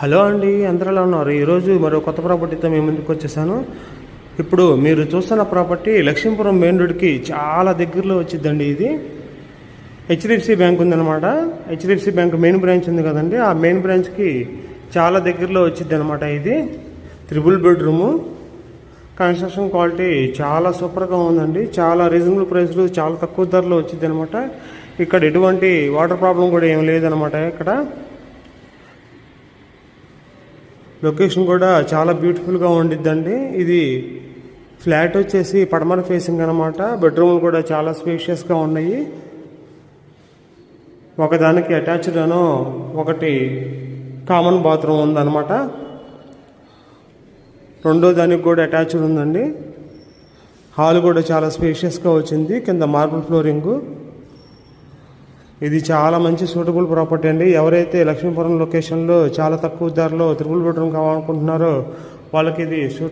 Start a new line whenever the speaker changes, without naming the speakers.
Hello అండి అందరిలో ఉన్నారు? ఈరోజు మరో కొత్త ప్రాపర్టీతో మేము ముందుకు వచ్చేసాను. ఇప్పుడు మీరు చూస్తున్న ప్రాపర్టీ లక్ష్మీపురం మెయిన్ రోడ్కి చాలా దగ్గరలో వచ్చిందండి ఇది. హెచ్డిఎఫ్సి బ్యాంక్ ఉందన్నమాట. హెచ్డిఎఫ్సి బ్యాంక్ మెయిన్ బ్రాంచ్ ఉంది కదండి. ఆ మెయిన్ బ్రాంచ్కి చాలా దగ్గరలో వచ్చింది అనమాట ఇది. Triple bedroom. కన్స్ట్రక్షన్ క్వాలిటీ చాలా సూపర్గా ఉందండి. చాలా రీజనబుల్ ప్రైస్లు చాలా తక్కువ ధరలో వచ్చింది అనమాట ఇక్కడ ఎటువంటి వాటర్ ప్రాబ్లం కూడా ఏం లేదనమాట ఇక్కడ. లొకేషన్ కూడా చాలా బ్యూటిఫుల్గా ఉండిద్దండి. ఇది ఫ్లాట్ వచ్చేసి పడమర ఫేసింగ్ అనమాట బెడ్రూమ్లు కూడా చాలా స్పేషియస్గా ఉన్నాయి. ఒకదానికి అటాచ్డ్ అను ఒకటి కామన్ బాత్రూమ్ ఉందన్నమాట. రెండో దానికి కూడా అటాచ్డ్ ఉందండి. హాల్ కూడా చాలా స్పేషియస్గా వచ్చింది. కింద మార్బుల్ ఫ్లోరింగు. ఇది చాలా మంచి సూటబుల్ ప్రాపర్టీ అండి. ఎవరైతే లక్ష్మీపురం లొకేషన్లో చాలా తక్కువ ధరలో త్రిపుల్ బెడ్రూమ్ కావాలనుకుంటున్నారో వాళ్ళకి ఇది సూట్